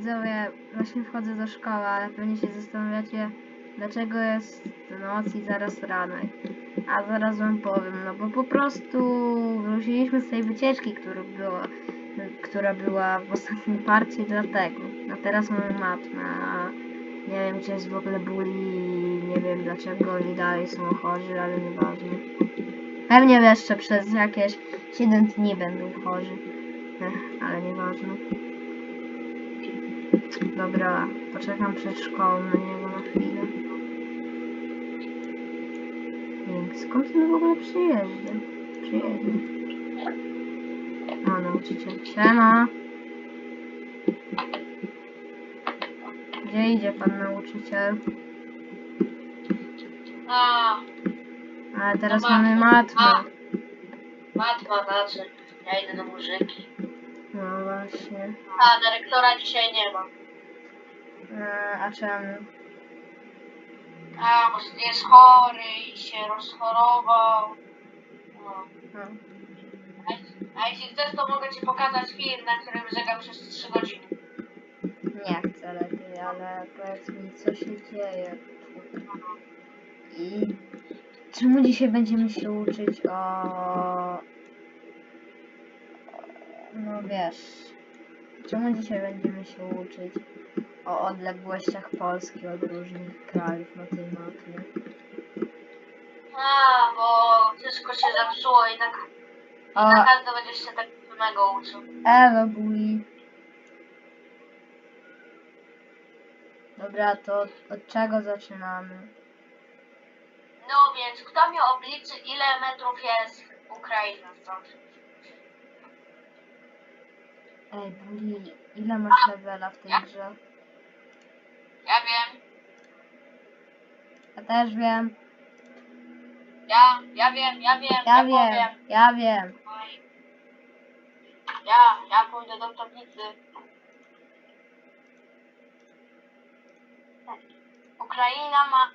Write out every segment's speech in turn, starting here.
widzowie, właśnie wchodzę do szkoły, ale pewnie się zastanawiacie, dlaczego jest noc i zaraz ranek. A zaraz wam powiem, no bo po prostu wróciliśmy z tej wycieczki, która była, która była w ostatniej partii, dlatego. A teraz mamy matmę, a nie wiem, gdzie jest w ogóle bully, nie wiem dlaczego oni dalej są chorzy, ale nieważne. Pewnie jeszcze przez jakieś 7 dni będą chorzy. Ech, ale nieważne. Dobra, poczekam przed szkołą na niego na chwilę. Skąd on w ogóle przyjeżdża? Przyjedzie. O, nauczyciel. Siema. Gdzie idzie pan nauczyciel? A, Ale teraz No mamy matmę. matmę. matma znaczy. Ja idę do muzyki. No właśnie. A, dyrektora dzisiaj nie ma. E, a czemu? A, bo jest chory i się rozchorował. No. No. A, a jeśli chcesz, to mogę ci pokazać film, na którym żegam przez 3 godziny. Nie chcę lepiej, ale powiedz mi, co się dzieje. I czemu dzisiaj będziemy się uczyć o... No wiesz... Czemu dzisiaj będziemy się uczyć o odległościach Polski od różnych krajów na tej matmie? A, bo wszystko się zepsuło i tak, O, na każdy będziesz się tak samego uczył. Ewa Buli. Dobra, to od czego zaczynamy? No więc, kto mi obliczy, ile metrów jest Ukraina stąd? Ej, Buli, ile masz levela w tej grze? Ja wiem, Ja też wiem, ja, ja wiem, ja wiem, ja wiem, powiem. ja wiem. Ja, ja pójdę do tablicy. Ukraina ma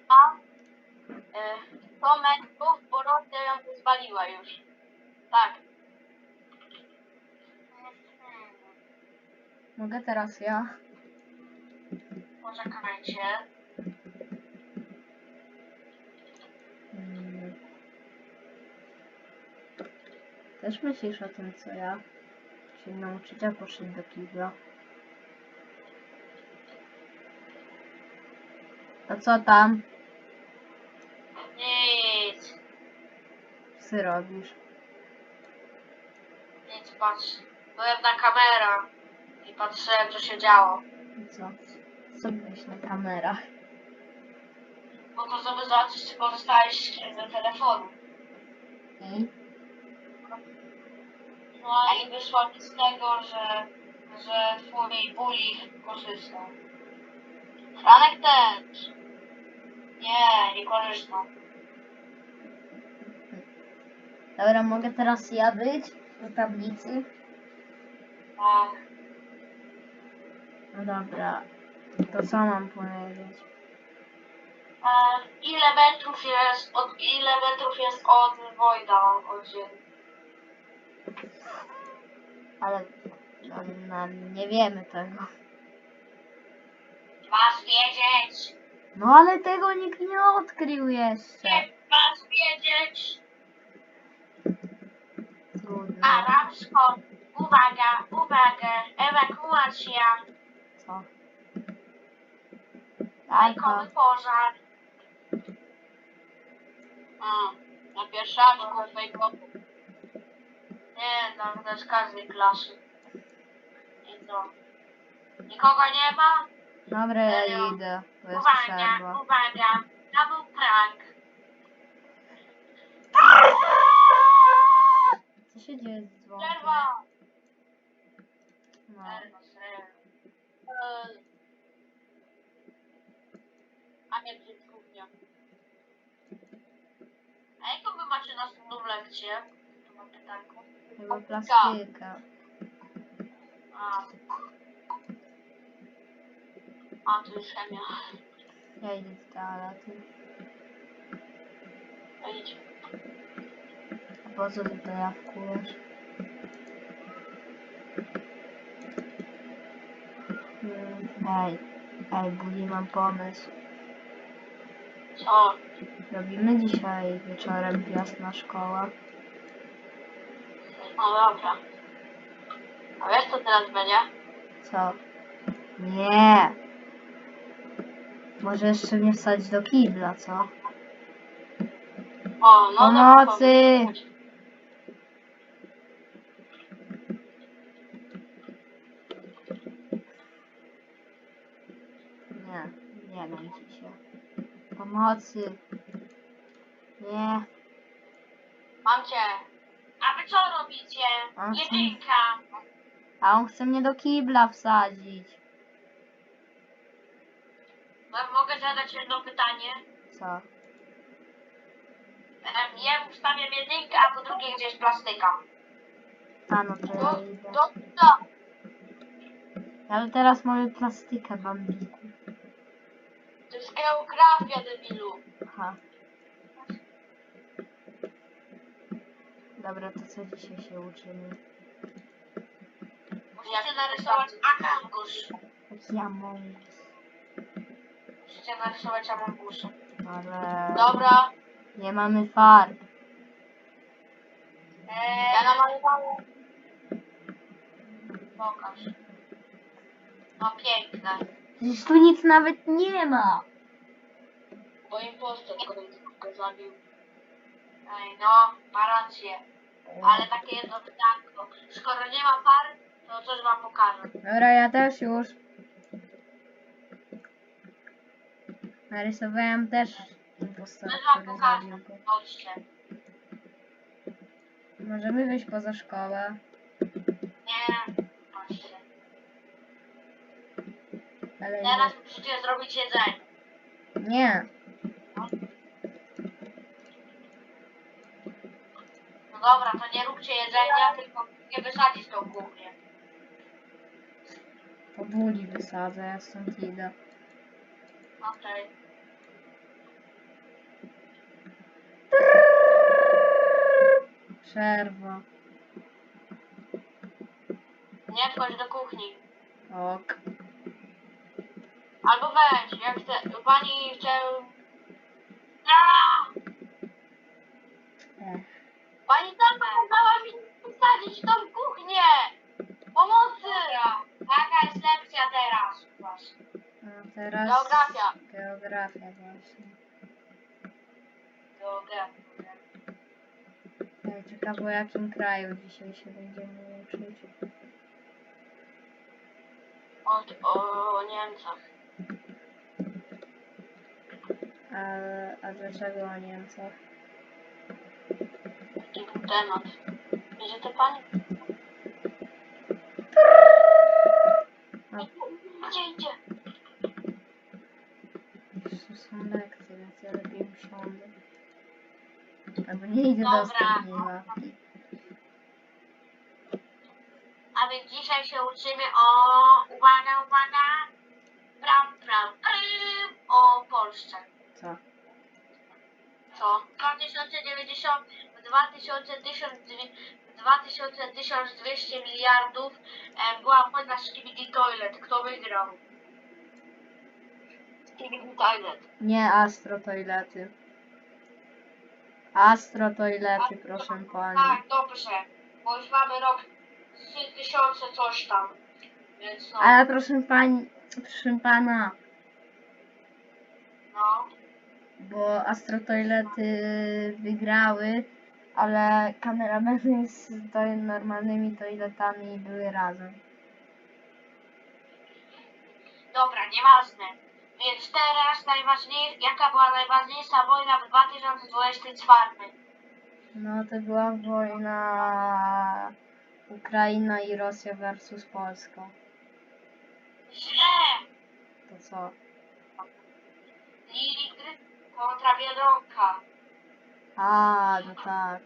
y, 100 metrów, bo Rosja ją pozwoliła już. Tak. Mogę teraz ja? Poczekajcie. Mm. Też myślisz o tym, co ja? Czyli nauczyciel poszedł do kibla. To co tam? Nic, Psy robisz? nic, patrz. Byłem na kamera i patrzyłem, co się działo. I co? Co byłeś na kamerach? Bo to żeby zobaczyć, czy korzystałeś ze telefonu. I? No i wyszło mi z tego, że, że twój bully korzystał. Franek też. Nie, nie korzystał. Dobra, mogę teraz ja być do tablicy? Tak. No dobra. To co mam powiedzieć? E, ile metrów jest od ile metrów jest od Wojda od ziemi? Ale no, no, nie wiemy tego. Masz wiedzieć! No ale tego nikt nie odkrył jeszcze. Nie masz wiedzieć! Trudno. Arabsko! Uwaga, uwaga! Ewakuacja! Co? Bajkowy Alko. pożar! A, na pierwszaczku fejkowy. Nie, tam też z każdej klasy. I co? Nikogo nie ma? Dobra, ja Serio? idę. Bo jest Uwaga, przerwa. uwaga! To był prank. Co się dzieje z dzwonkiem? Przerwa! No. Przerwa, przerwa. A nie brzydkównia. A jaką wy macie następną lekcję? To mam pytanko. Chyba plastyka. A. A, to już chemia. Ja idę do toalety. To idź. A po co ty to jawkujesz? Hmm. Ej, ej, Budi, mam pomysł. Co? Robimy dzisiaj wieczorem jasna szkoła. No dobra. A wiesz co teraz będzie? Co? Nie! Może jeszcze mnie wsadzić do kibla, co? O, no Pomocy! dobra, Nie, nie się. Pomocy. Nie. Mam cię. A wy co robicie? A co? Jedynka. A on chce mnie do kibla wsadzić. No, mogę zadać jedno pytanie? Co? Em, Ja ustawiam jedynkę, a po drugie gdzie jest plastyka. A no to Do, ja idę. do, do. Ale teraz mamy plastykę, bambiku. To jest geografia, debilu. Aha. Dobra, to co dzisiaj się uczymy? Musicie narysować Amongus. Taki Among Us. Musicie narysować Amongusa. Ale Dobra. nie mamy farb. Eee, ja namalowałem. Pokaż. No piękne. Przecież tu nic nawet nie ma. Bo impostor go, go zabił. Ej, no, ma rację. Ale takie jedno pytanko. Skoro nie ma par, to coś wam pokażę. Dobra, ja też już. Narysowałem też impostora, Coś wam który pokażę. zabił go. Chodźcie. Możemy wyjść poza szkołę. Nie, chodźcie. Ale Teraz musicie zrobić jedzenie. nie. nie. No dobra, to nie róbcie jedzenia, tylko nie wysadzić tą kuchnię. Po buli wysadzę, ja stąd idę. Okej. Przerwa. Nie wchodź do kuchni. Ok. Albo weź, jak chce. Pani chce... Aaa! Ech. Pani sama kazała mi wsadzić w tą kuchnię! Pomocy! Jaka jest lekcja teraz? Właśnie. No teraz... Geografia. Geografia właśnie. Geografia. Ej, Ciekawe o jakim kraju dzisiaj się będziemy uczyć. O, o Niemcach. A, a dlaczego o Niemcach? Taki był temat. Idzie to pani? A, Gdzie idzie? to są lekcje, więc ja lepiej usiądę. Albo nie idę do Dobra. ostatniej ławki. A więc dzisiaj się uczymy o... Uwaga! 2000, 1200 w 2000, 1200 miliardów e, była wojna Skibidi Toilet. Kto wygrał? Skibidi Toilet. Nie Astro Toilety. Astro Toilety, proszę pani. Tak, dobrze. Bo już mamy rok 3000 coś tam. Więc no, Ale proszę pani, proszę pana, no. Bo Astro Toilety wygrały, ale kamerameny z to normalnymi toiletami były razem. Dobra, nieważne. Więc teraz najważniejsza, jaka była najważniejsza wojna w 2024? No to była wojna Ukraina i Rosja versus Polska. Źle! To co? Kontra Biedronka. A, no tak.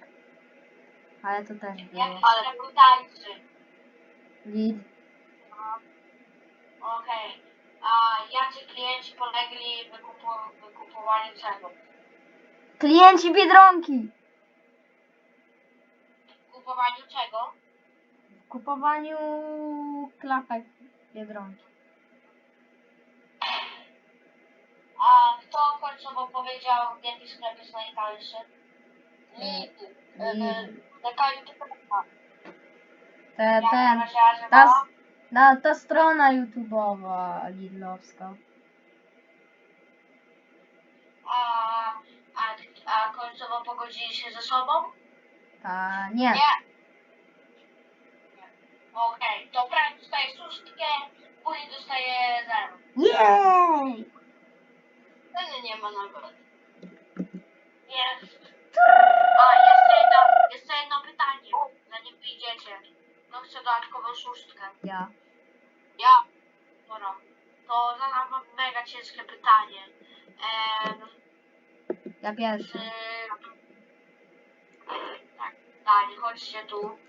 Ale to też było. Jak ale tańczy. Lid, Okej. A jacy klienci polegli w wykupu- wykupowaniu czego? Klienci Biedronki! W kupowaniu czego? W kupowaniu klapek Biedronki. Końcowo powiedział, jaki sklep jest najtańszy. Lidl. E, Lidl. Dekali to Te, Jak ten, ona się nazywała? ta, s- na, ta strona YouTube'owa Lidlowska. A, a, a końcowo pogodzili się ze sobą? Ta, nie. Okej, to Frank dostaje szóstkę, później dostaje zero. Jej! Ten nie ma nawet. Jest. A, jeszcze jedno, jeszcze jedno pytanie, zanim wyjdziecie. Kto chce dodatkową szóstkę? Ja. Ja. Dobra. To zadam wam mega ciężkie pytanie. Ehm, Ja pierwszy. czy... Tak, dalej, chodźcie tu.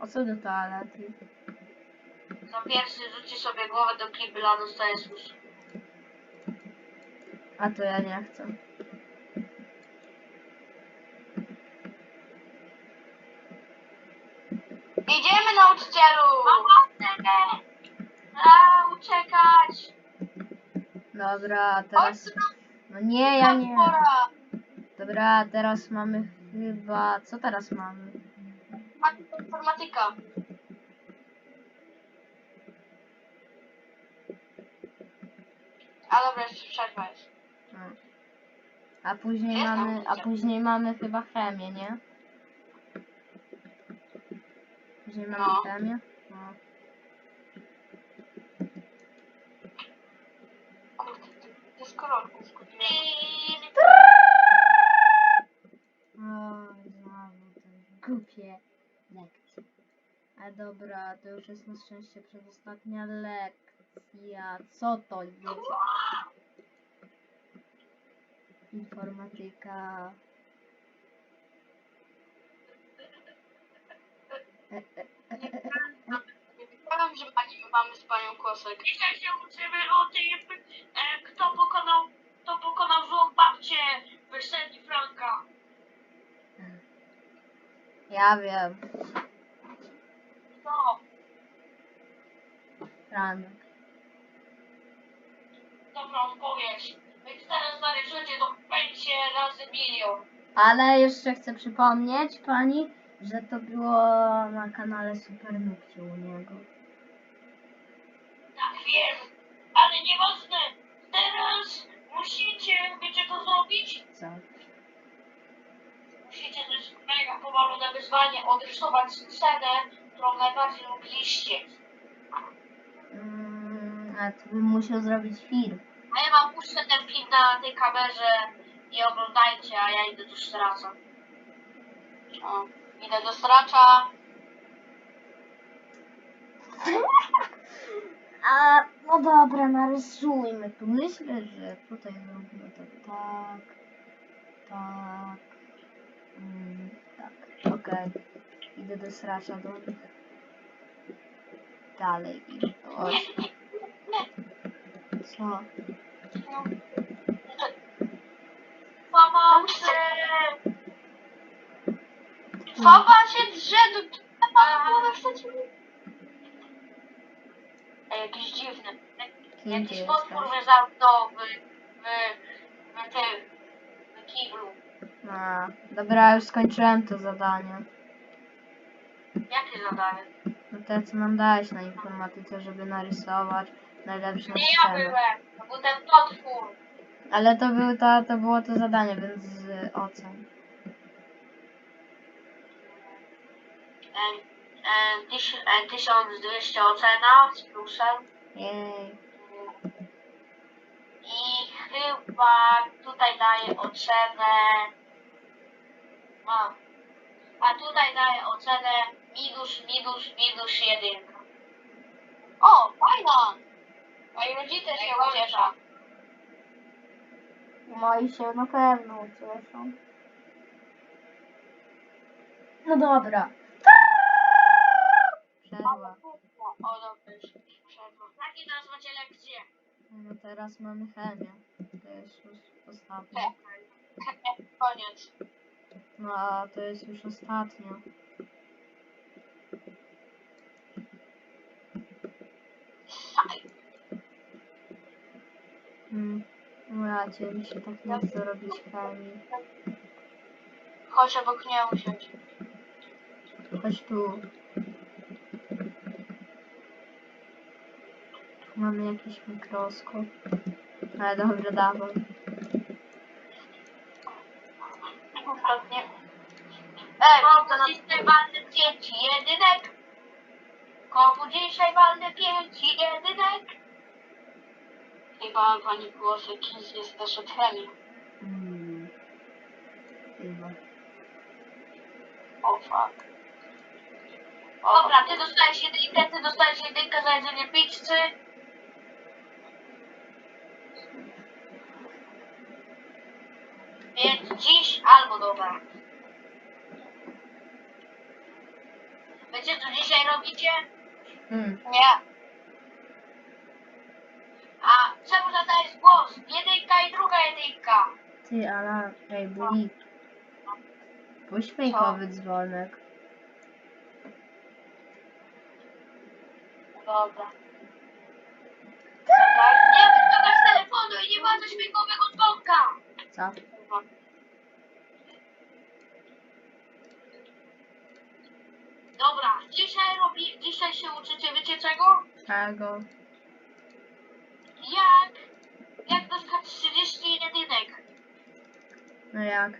O co do toalety? Za pierwszy rzuci sobie głowę do kibla, dostaje szóstkę. A to ja nie chcę. Idziemy nauczycielu! Mama, A, uciekać! Dobra, teraz... No nie, ja nie. Pora. Dobra, teraz mamy chyba... Co teraz mamy? Informatyka. A dobra, jeszcze przerwa jest. No. A później mamy... A później mamy chyba chemię, nie? Później mamy No. chemię? No. Kurde, to jest skupiłem. O, znowu te głupie lekcje. A dobra, to już jest na szczęście przedostatnia lekcja. Co to jest? Informatyka. E, e, e, e, e. Że pani mamy z panią Kłosek. Dzisiaj się uczymy o tym, e, kto pokonał, kto pokonał złą babcię w wersji Franka. Ja wiem. No, Franek. dobra odpowiedź. Więc teraz narysujcie to będzie razy milion. Ale jeszcze chcę przypomnieć pani, że to było na kanale Super Nupcie u niego. Tak wiem, ale nieważne. Teraz musicie, wiecie co zrobić? Co? Musicie, jest mega powolne wyzwanie, odrysować scenę, którą najbardziej lubiliście. Mm, a to bym musiał zrobić film. A ja wam puszczę ten film na tej kamerze i oglądajcie, a ja idę do straca. O, idę do stracza. A, no dobra, narysujmy tu. Myślę, że tutaj zrobimy to tak, tak, mm, tak, okej. Idę do sracza do. Dalej idę. O, co? No. Pomocy! Papa się drze do... Ale chcecie jakiś dziwny. Jakiś jesteś? potwór zamknął w... w... w tym... w kiblu. A, dobra, już skończyłem to zadanie. Jakie zadanie? No te, co nam dałeś na informatyce, żeby narysować najlepszą Nie ja byłem, to był ten potwór. Ale to, był to, to było to zadanie, więc z ocen. E, e, tyś, e, 1200 ocena z plusem. Jej. I chyba tutaj daję ocenę. A, a tutaj daję ocenę minus, minus, minus jedynka. O, fajna! Moi rodzice się ucieszą. Moi się na pewno ucieszą. No dobra. Przerwa. O, dobra, już przerwa. Jakie teraz macie lekcje? No teraz mamy chemię. To jest już ostatnio. Czekaj. Koniec. No a to jest już ostatnio. Bracie, mi się tak nie chce robić chemii. Chodź obok mnie usiądź. Chodź tu. Tu mamy jakiś mikroskop. Ale dobra, dawaj. Ostatnie. Ej, komu dzisiaj walny pięci jedynek? Komu dzisiaj walny pięci jedynek? Chyba pani głosek jest też od chemii. Hmm. Chyba. O fuck. Dobra, ty dostajesz jedynkę, ty dostajesz jedynkę za jedzenie pizzy. Więc dziś albo dobra. Wiecie co dzisiaj robicie? Hmm. Nie. A czemu zadajesz głos? Jedynka i druga jedynka. Ty, ale... Ej, Bulik. Puść fejkowy dzwonek. Dobra. Dobra, nie wyciągaj z telefonu i nie włączaj śmiechowego dzwonka. Co? Dobra, dzisiaj robi, dzisiaj się uczycie, wiecie czego? Czego? No jak?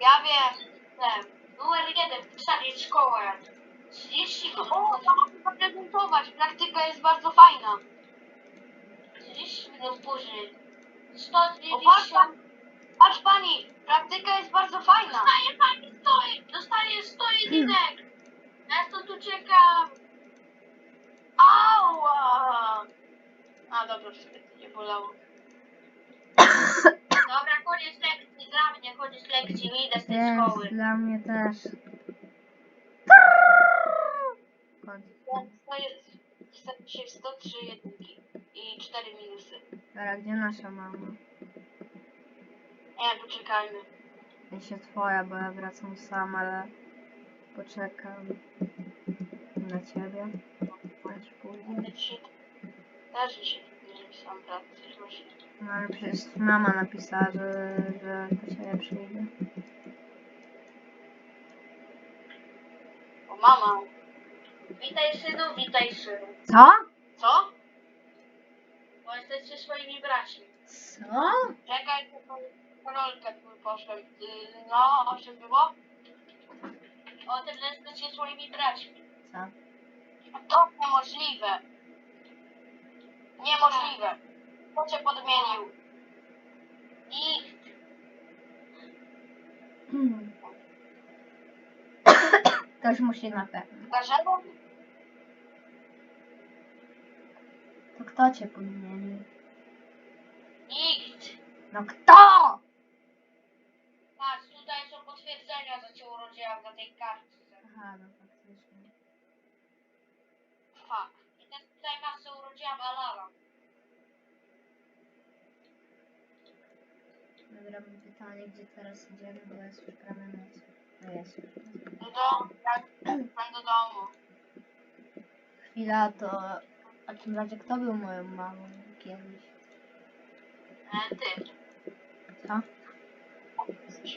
Ja wiem, wiem. Numer jeden, wstawić szkołę. 30 minut. O, to mogę zaprezentować, praktyka jest bardzo fajna. 30 minut później. 190. O, patrz, pan- patrz pani, praktyka jest bardzo fajna. Dostaje pani 100, dostaje 100 jedynek. Ja stąd uciekam. Ała! A dobra, wszystko nie bolało. Dobra, koniec mnie, koniec lekcji, idę z tej Jest, szkoły. dla mnie też. Chodź. Dzisiaj 103 jedynki i 4 minusy. Dobra, gdzie nasza mama? Nie, poczekajmy. Ja się twoja, bo ja wracam sam, ale poczekam na ciebie. Aż. Ja dzisiaj też mi się nie właśnie. No ale przecież mama napisała, że, że po ciebie przyjdzie. O mama. Witaj synu, witaj synu. Co? Co? Bo jesteście swoimi braćmi. Co? Czekaj, rolkę tu poszłem. Y, No, o czym było? O tym, że jesteście swoimi braćmi. Co? To niemożliwe. Niemożliwe. Kto cię podmienił? Nikt. Hmm. Ktoś musi na pewno. Dlaczego? To kto cię podmienił? Nikt. No kto? Patrz, tutaj są potwierdzenia, że cię urodziłam na tej kartce. Aha, no faktycznie. Fuck. I też tutaj masz, że urodziłam Alana. Dobra, pytanie, gdzie teraz idziemy, bo jest już prawie noc. No jest. Do domu. Tak, do domu. Chwila, to... A czym razie kto był moją mamą kiedyś? E, ty. Co?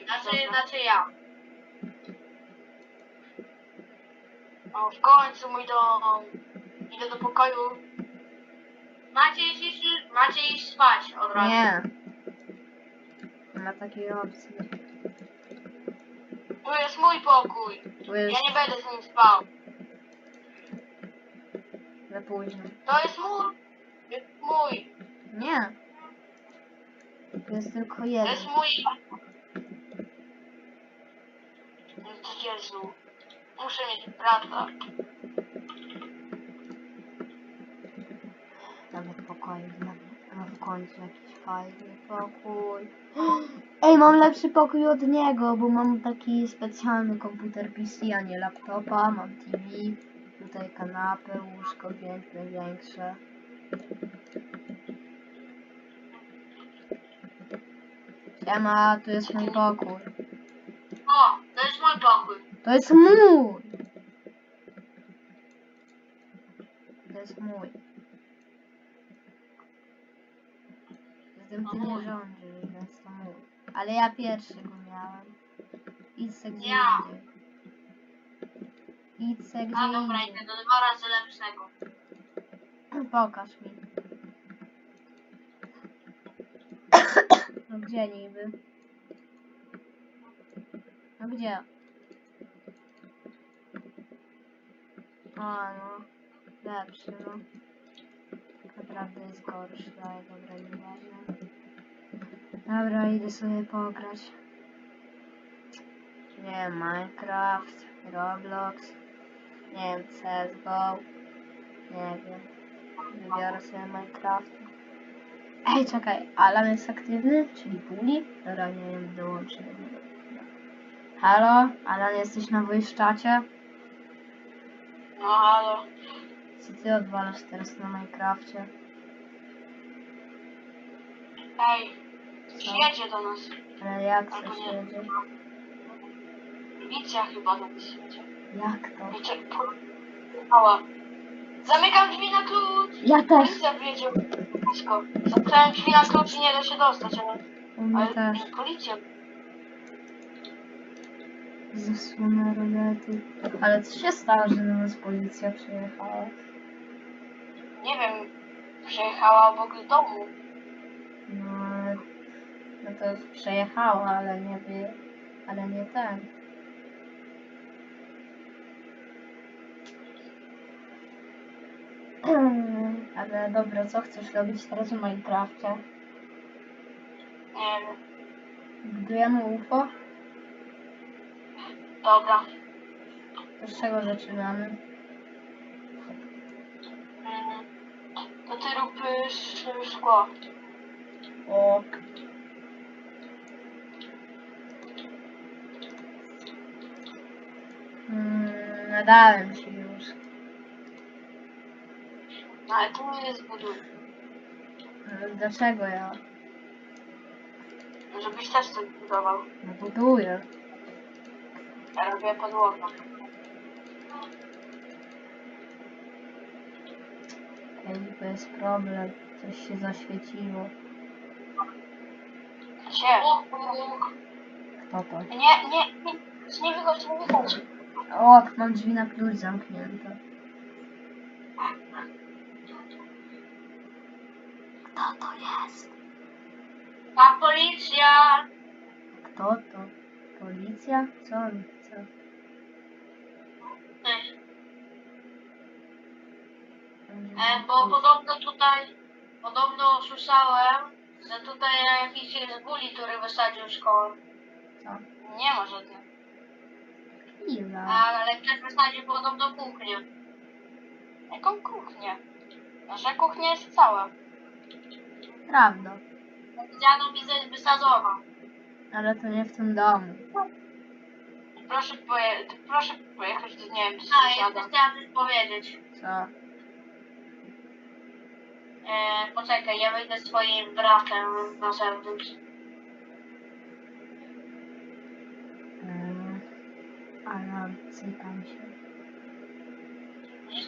Znaczy, znaczy ja. O, w końcu mój dom. Idę do pokoju. Macie iść, macie iść spać od razu. Nie. Ma takiej opcji. Tu jest mój pokój. Jest Ja nie będę z nim spał. za późno. To jest mój. Jest mój. Nie. Tu jest tylko To jeden. jest mój. Jezu. Muszę mieć brata. Tam w pokoju w końcu jakiś fajny pokój. Ej, mam lepszy pokój od niego, bo mam taki specjalny komputer PC, a nie laptopa. Mam TV, tutaj kanapę, łóżko piękne, większe. Siema, tu jest mój pokój. O, to jest mój pokój. To jest mój! No rządzisz, więc to mój. Ale ja pierwszy go miałem. Idź se gdzie Ja. indziej. Idź se gdzie A dobra, indziej. idę do dwa razy lepszego. Pokaż mi. No gdzie niby? No gdzie? O no. Lepszy no. Naprawdę jest gorszy, ale dobra, nieważne. Dobra, idę sobie pograć. Nie wiem, Minecraft, Roblox, nie wiem, CSGO, nie wiem. Wybiorę sobie Minecraft. Ej, czekaj, Alan jest aktywny? Czyli Puli? Dobra, nie wiem, dołączę do niego. Halo? Alan, jesteś na voice czacie? No halo. Co ty odwalasz teraz na Minecrafcie? Ej, jedzie do nas. Ale jak Albo coś nie. jedzie? Policja chyba do nas jedzie. Jak to? Wiecie, Ała. Zamykam drzwi na klucz. Ja też! Policja wyjedzie blisko. Zamknąłem drzwi na klucz i nie da się dostać, ale... U mnie ale też. policja. Zasłona rolety. Ale co się stało, że do nas policja przyjechała? Nie wiem, przejechała obok domu. No, to przejechała, ale nie wie, ale nie ten. Ale dobra, co chcesz robić teraz w Minecrafcie? Nie wiem. Budujemy UFO? Dobra. To z czego zaczynamy? To ty rób sz- szkło. O. Mm, nadałem ci już. No ale tu nie zbuduj. Ale Dlaczego ja? Żebyś też coś budował. No buduję. Ja robię podłogę. Ej, to jest problem. Coś się zaświeciło. Gdzie? Kto to? Nie, nie, nie. Nie wychodź, nie wychodź. O, mam drzwi na klucz zamknięte. Kto to jest? A policja! Kto to? Policja? Co on chce? Ty. E, bo podobno tutaj, podobno słyszałem, że tutaj jakiś jest guli, który wysadził szkołę. Co? Nie ma żadnych. Chwila. Ale ktoś wysadził podobno kuchnię. Jaką kuchnię? Nasza kuchnia jest cała. Prawda. Widziano mi, że jest wysadzona. Ale to nie w tym domu. Proszę, poje, proszę pojechać do, nie wiem, do sąsiada. A, chciałam coś powiedzieć. Co? E, poczekaj, ja wyjdę z swoim bratem na zewnątrz. Mm. Cykam się.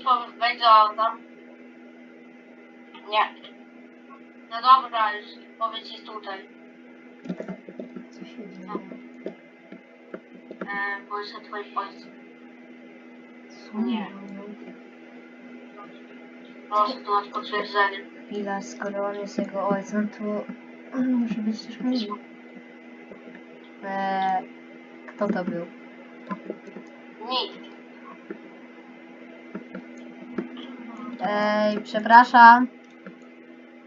Powiem, wejdź do auta. Nie. No dobra, już powiedz jest tutaj. Co się dzieje? E, bo jest twoim ojcem. Co Nie. Proszę tu masz potwierdzenie. Chwila, skoro on jest jego ojcem, to on musi być też. Eee, kto to był? Ej, przepraszam.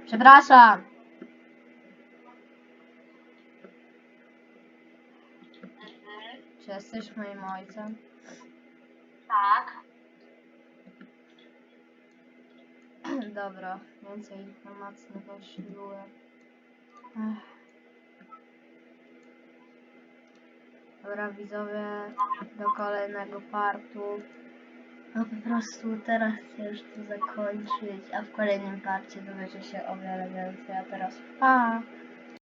Przepraszam. Czy jesteś moim ojcem? Tak. Dobra, więcej informacji nie potrzebuję. Ech. Dobra, widzowie, do kolejnego partu. No po prostu teraz chcę już to zakończyć, a w kolejnym parcie dowiecie się o wiele więcej. A teraz pa!